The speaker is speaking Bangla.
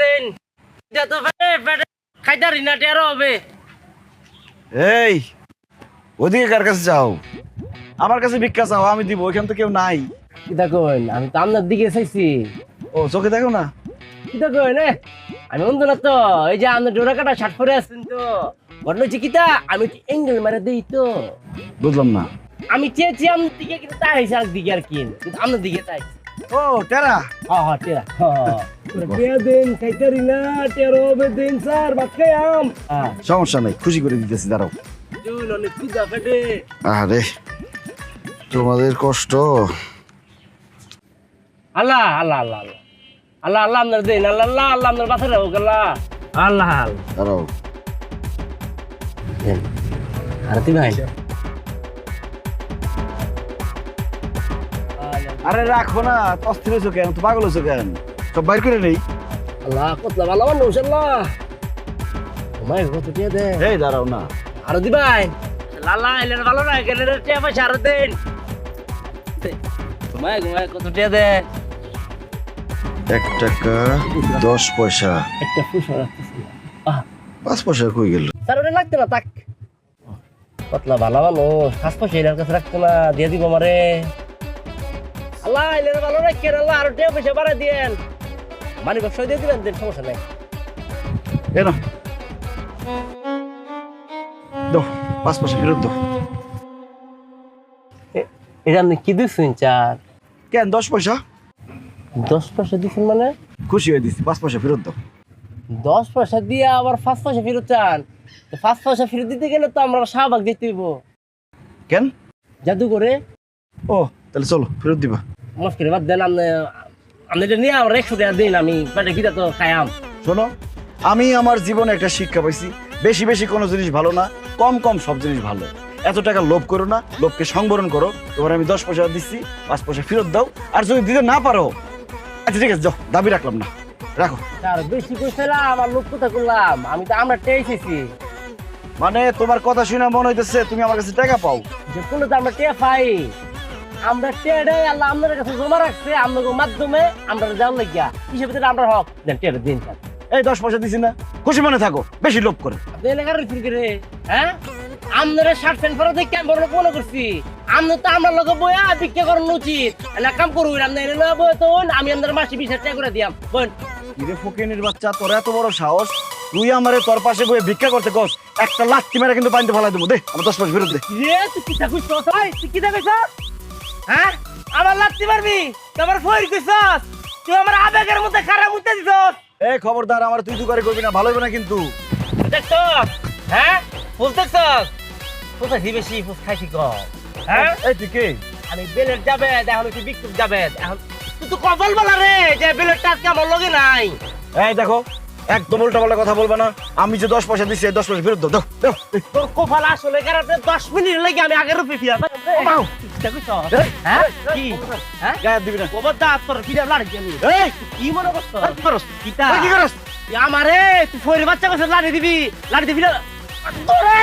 দেন তো খাইতারি না টেরো হবে। এই ওদিকে কার কাছে যাও? আমার কাছে ভিক্ষা চাও আমি দিব ওইখান তো কেউ নাই। কিতা কইন আমি তো আপনার দিকে চাইছি। ও চোখে দেখো না? কিতা কইন আমি অন্ধ না তো এই যে আপনার ডোরা কাটা শার্ট পরে আসছেন তো। ঘটনা হচ্ছে কিতা আমি এঙ্গেল মারা দেই তো। বুঝলাম না। আমি চেয়েছি আপনার দিকে কিন্তু তাই হয়েছে আর দিকে আর কি। কিন্তু আপনার দিকে তাই ও টেরা হ্যাঁ হ্যাঁ টেরা টেরা দেন খাইতারি না টেরো হবে দেন স্যার ভাত খাই আম। হ্যাঁ। সমস্যা নাই খুশি করে দিতেছি দাঁড়াও। আরে তোমাদের কষ্ট। আল্লাহ আল্লাহ আল্লাহ আল্লাহ। আল্লাহ আল্লাহ আপনার দেন আল্লাহ আল্লাহ আল্লাহ আপনার বাসা রাখো আল্লাহ আল্লাহ আল্লাহ। দাঁড়াও। আরতি ভাই। আরে রাখো না অস্থির হয়েছো কেন? তো পাগল হয়েছো কেন? সব বাইর করে নেই। আল্লাহ কতলা ভালো মানুষ আল্লাহ তোমায় কত টিয়া দে। এই দাঁড়াও না। আরতি ভাই লালা এলেন ভালো না গেলেন টিয়া পয়সা আরও দেন। তোমায় তোমায় কত টিয়া দে। এক টাকা দশ পয়সা। একটা আহ। পাঁচ পয়সা কই গেল? স্যার ওটা লাগতো না তাক কতলা ভালো মানুষ পাঁচ পয়সা এটার কাছে রাখতো না দিয়ে দিব আমারে। আল্লাহ এলেন ভালো রাখেন আল্লাহ আরও টিয়া পয়সা বাড়াই দিয়েন। মানি ব্যবসা দিয়ে দিবেন দেন সমস্যা নাই। এ না পাঁচ পয়সা ফেরত এ- এটা আপনি কি দিচ্ছেন চার? কেন দশ পয়সা? দশ পয়সা দিচ্ছেন মানে? খুশি হয়ে দিচ্ছি পাঁচ পয়সা ফেরত দাও। দশ পয়সা দিয়ে আবার পাঁচ পয়সা ফেরত চান। পাঁচ পয়সা ফেরত দিতে গেলে তো আমরা শাহবাগ দিতে হইব। কেন? জাদু করে ও তাহলে চলো ফেরত দিবা। মুশকিল বাদ দেন আপনি আপনি এটা নিয়ে আমরা একশো টাকা দিন আমি পেটে খিদা তো খায়াম শোনো আমি আমার জীবনে একটা শিক্ষা পাইছি বেশি বেশি কোনো জিনিস ভালো না কম কম সব জিনিস ভালো। এত টাকা লোভ করো না লোভকে সংবরণ করো তোমার আমি দশ পয়সা দিচ্ছি পাঁচ পয়সা ফেরত দাও আর যদি দিতে না পারো আচ্ছা ঠিক আছে যাও দাবি রাখলাম না রাখো। আর বেশি কইছিলাম আমার লোক কোথা করলাম? আমি তো আমরা টেয়েছি মানে তোমার কথা শুনে মনে হইতেছে তুমি আমার কাছে টাকা পাও। যে কোনো তো আমরা টেয়া পাই। আমরা টেডে আল্লাহ কাছে জমা রাখছে মাধ্যমে আমরা যাওয়ার লাগিয়া হিসেবে আমরা হক দেন টেডে দিন এই দশ পয়সা দিছি না খুশি মনে থাকো বেশি লোভ করে। আপনি এলাকার রিফিল করে হ্যাঁ? আপনারা শার্ট প্যান্ট পরে দেখে আমি বড় মনে করছি। আপনি তো আমার লগে করানো উচিত। না কাম করুন আপনি এনে তো আমি আপনার মাসে বিশ হাজার করে দিয়াম। বোন ফকিনের বাচ্চা তোর এত বড় সাহস? তুই আমারে তোর পাশে বয়ে ভিক্ষা করতে কস একটা লাত্তি মেরে কিন্তু পানিতে ফেলাই দেবো। দে আমার দশ পয়সা ফেরত রে তুই কি থাকুস তুই কি থাকুস হ্যাঁ? আমার লাগতে পারবি তোমার ফইর কইছস? তুই আমার আবেগের মধ্যে খারাপ উঠতে দিছস? এই খবরদার আমার তুই তুই করে করবি না ভালো হবে না কিন্তু। দেখছস হ্যাঁ? ফুল দেখছস ফুল খাইছি বেশি ফুল খাইছি কম হ্যাঁ? এই তুই কে? আমি বেলেট যাবে এখন কি বিক্রি যাবে এখন তুই তো কপাল বলা রে যে আজকে আমার লগে নাই। এই দেখো একদম উল্টা পাল্টা কথা বলবা না। আমি যে দশ পয়সা দিচ্ছি দশ পয়সা ফেরত দাও দাও দাও তোর কপাল আসলে দশ মিনিট লেগে আমি আগের রূপে ফিরা বাউ। হ্যাঁ? কি? হ্যাঁ? গায়ে দিবি না। কবার দাঁত তোর ফিরা লাড়ি আমি? এই কি মনে করছ? কি করস? কি করস? আমারে তুই ফইরে বাচ্চা কাছে লাড়ি দিবি লাড়ি দিবি না। তোরে